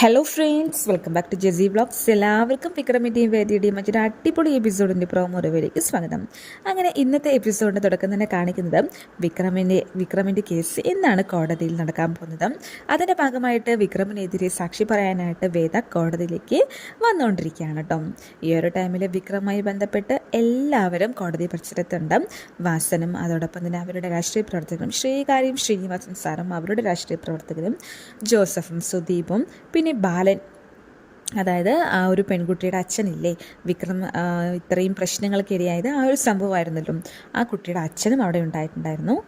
Hello friends welcome back to JC vlogs എല്ലാവർക്കും വിക്രമിന്റെയും വേദിയുടെയും മറ്റൊരു അടിപൊളി എപ്പിസോഡിന്റെ പ്രോമോ സ്വാഗതം. അങ്ങനെ ഇന്നത്തെ എപ്പിസോഡിന്റെ തുടക്കം തന്നെ കാണിക്കുന്നത് വിക്രമിന്റെ വിക്രമിന്റെ കേസ് എന്നാണ് കോടതിയിൽ നടക്കാൻ പോകുന്നത്. അതിന്റെ ഭാഗമായിട്ട് വിക്രമിനെതിരെ സാക്ഷി പറയാനായിട്ട് വേദ കോടതിയിലേക്ക് വന്നുകൊണ്ടിരിക്കുകയാണ് കേട്ടോ. ഈ ഒരു ടൈമിൽ വിക്രമായി ബന്ധപ്പെട്ട് എല്ലാവരും കോടതി പരിസരത്തുണ്ട്. വാസനും അതോടൊപ്പം തന്നെ അവരുടെ രാഷ്ട്രീയ പ്രവർത്തകരും ശ്രീകാര്യം ശ്രീനിവാസൻ സാറും അവരുടെ രാഷ്ട്രീയ പ്രവർത്തകരും ജോസഫും സുദീപും പിന്നെ ബാലൻ അതായത് ആ ഒരു പെൺകുട്ടിയുടെ അച്ഛനില്ലേ വിക്രം ഇത്രയും പ്രശ്നങ്ങൾക്ക് ഇടയായത് ആ ഒരു സംഭവമായിരുന്നല്ലോ. ആ കുട്ടിയുടെ അച്ഛനും അവിടെ ഉണ്ടായിട്ടുണ്ടായിരുന്നു.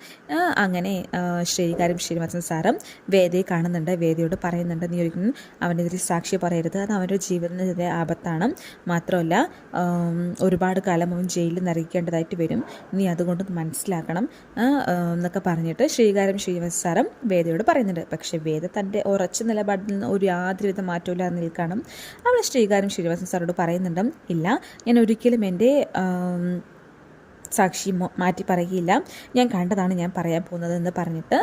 അങ്ങനെ ശ്രീകാരും ശ്രീനിവാസൻ സാറും വേദയെ കാണുന്നുണ്ട് വേദയോട് പറയുന്നുണ്ട് നീ ഒരിക്കലും അവനെതിരെ സാക്ഷി പറയരുത്. അത് അവന്റെ ജീവനെതിരെ ആപത്താണ്. മാത്രമല്ല ഒരുപാട് കാലം അവൻ ജയിലിൽ നിറയ്ക്കേണ്ടതായിട്ട് വരും. നീ അതുകൊണ്ട് മനസ്സിലാക്കണം. എന്നൊക്കെ പറഞ്ഞിട്ട് ശ്രീകാരം ശ്രീനിവാസൻ സാറും വേദയോട് പറയുന്നുണ്ട്. പക്ഷേ വേദ തന്റെ ഉറച്ച നിലപാടിൽ നിന്ന് ഒരു യാതൊരുവിധ മാറ്റമില്ലാതെ നിൽക്കണം അവൾ ശ്രീകാരം ശ്രീനിവാസൻ സാറോട് പറയുന്നുണ്ട് ഇല്ല ഞാൻ ഒരിക്കലും എന്റെ സാക്ഷി മാറ്റി പറയുകയില്ല. ഞാൻ കണ്ടതാണ് ഞാൻ പറയാൻ പോകുന്നത് എന്ന് പറഞ്ഞിട്ട്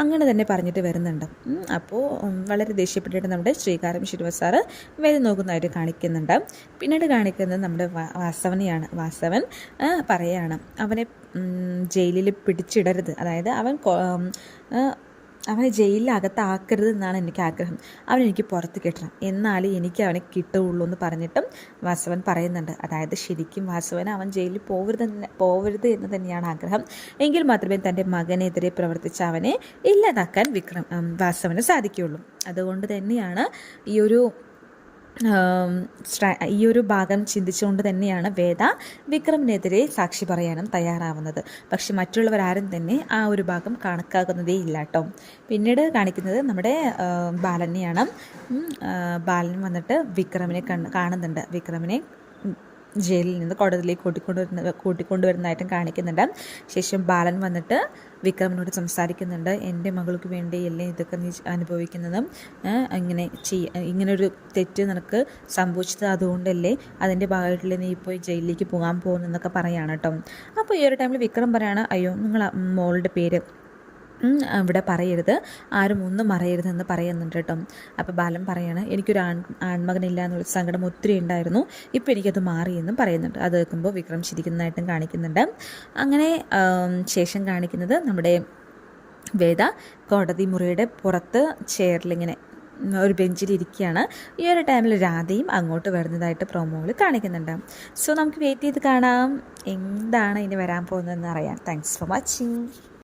അങ്ങനെ തന്നെ പറഞ്ഞിട്ട് വരുന്നുണ്ട്. അപ്പോൾ വളരെ ദേഷ്യപ്പെട്ടിട്ട് നമ്മുടെ ശ്രീകാരം ശ്രീനിവാസ് സാറ് വരി നോക്കുന്നതായിട്ട് കാണിക്കുന്നുണ്ട്. പിന്നീട് കാണിക്കുന്നത് നമ്മുടെ വാസവനെയാണ് വാസവൻ പറയാണ്. അവനെ ജയിലിൽ പിടിച്ചിടരുത്. അതായത് അവൻ അവനെ ജയിലിലകത്താക്കരുത് എന്നാണ് എനിക്ക് ആഗ്രഹം അവനെനിക്ക് പുറത്ത് കിട്ടണം. എന്നാലേ എനിക്ക് അവനെ കിട്ടുകയുള്ളൂ എന്ന് പറഞ്ഞിട്ടും വാസവൻ പറയുന്നുണ്ട്. അതായത് ശരിക്കും വാസവൻ അവൻ ജയിലിൽ പോകരുത് പോകരുത് എന്ന് തന്നെയാണ് ആഗ്രഹം. എങ്കിൽ മാത്രമേ തന്റെ മകനെതിരെ പ്രവർത്തിച്ച അവനെ ഇല്ലാതാക്കാൻ വിക്രം വാസവന് സാധിക്കുകയുള്ളൂ. അതുകൊണ്ട് തന്നെയാണ് ഈ ഒരു ഈ ഒരു ഭാഗം ചിന്തിച്ചുകൊണ്ട് തന്നെയാണ് വേദ വിക്രമിനെതിരെ സാക്ഷി പറയാനും തയ്യാറാവുന്നത്. പക്ഷെ മറ്റുള്ളവരാരും തന്നെ ആ ഒരു ഭാഗം കണക്കാക്കുന്നതേ ഇല്ല കേട്ടോ. പിന്നീട് കാണിക്കുന്നത് നമ്മുടെ ബാലനെയാണ്. ബാലൻ വന്നിട്ട് വിക്രമിനെ കാണുന്നുണ്ട്. വിക്രമിനെ ജയിലിൽ നിന്ന് കോടതിയിലേക്ക് കൂട്ടിക്കൊണ്ടുവരുന്ന കൂട്ടിക്കൊണ്ടുവരുന്നതായിട്ടും കാണിക്കുന്നുണ്ട്. ശേഷം ബാലൻ വന്നിട്ട് വിക്രമിനോട് സംസാരിക്കുന്നുണ്ട്. എന്റെ മകൾക്ക് വേണ്ടി വേണ്ടിയല്ലേ ഇതൊക്കെ നീ അനുഭവിക്കുന്നതും? ഇങ്ങനെ ചെയ്യ ഇങ്ങനൊരു തെറ്റ് നിനക്ക് സംഭവിച്ചത് അതുകൊണ്ടല്ലേ അതിന്റെ ഭാഗമായിട്ടുള്ള നീ ഇപ്പോൾ ജയിലിലേക്ക് പോകാൻ പോകുന്നതെന്നൊക്കെ പറയുകയാണ് കേട്ടോ. അപ്പോൾ ഈ ഒരു ടൈമിൽ വിക്രം പറയാണ് അയ്യോ നിങ്ങൾ മോളുടെ പേര് ഇവിടെ പറയരുത്. ആരും ഒന്നും മറയരുതെന്ന് പറയുന്നുണ്ട് കേട്ടോ. അപ്പോൾ ബാലൻ പറയാണ് എനിക്കൊരു ആൺ ആൺമകനില്ല എന്നുള്ള സങ്കടം ഒത്തിരി ഉണ്ടായിരുന്നു. ഇപ്പോൾ എനിക്കത് മാറിയെന്നും പറയുന്നുണ്ട്. അത് കേൾക്കുമ്പോൾ വിക്രം ചിരിക്കുന്നതായിട്ടും കാണിക്കുന്നുണ്ട്. അങ്ങനെ ശേഷം കാണിക്കുന്നത് നമ്മുടെ വേദ കോടതി മുറിയുടെ പുറത്ത് ചെയറിലിങ്ങനെ ഒരു ബെഞ്ചിൽ ഇരിക്കുകയാണ്. ഈ ഒരു ടൈമിൽ രാധയും അങ്ങോട്ട് വരുന്നതായിട്ട് പ്രൊമോയിൽ കാണിക്കുന്നുണ്ട്. സോ നമുക്ക് വെയിറ്റ് ചെയ്ത് കാണാം. എന്താണ് ഇനി വരാൻ പോകുന്നതെന്ന് അറിയാം. Thanks for watching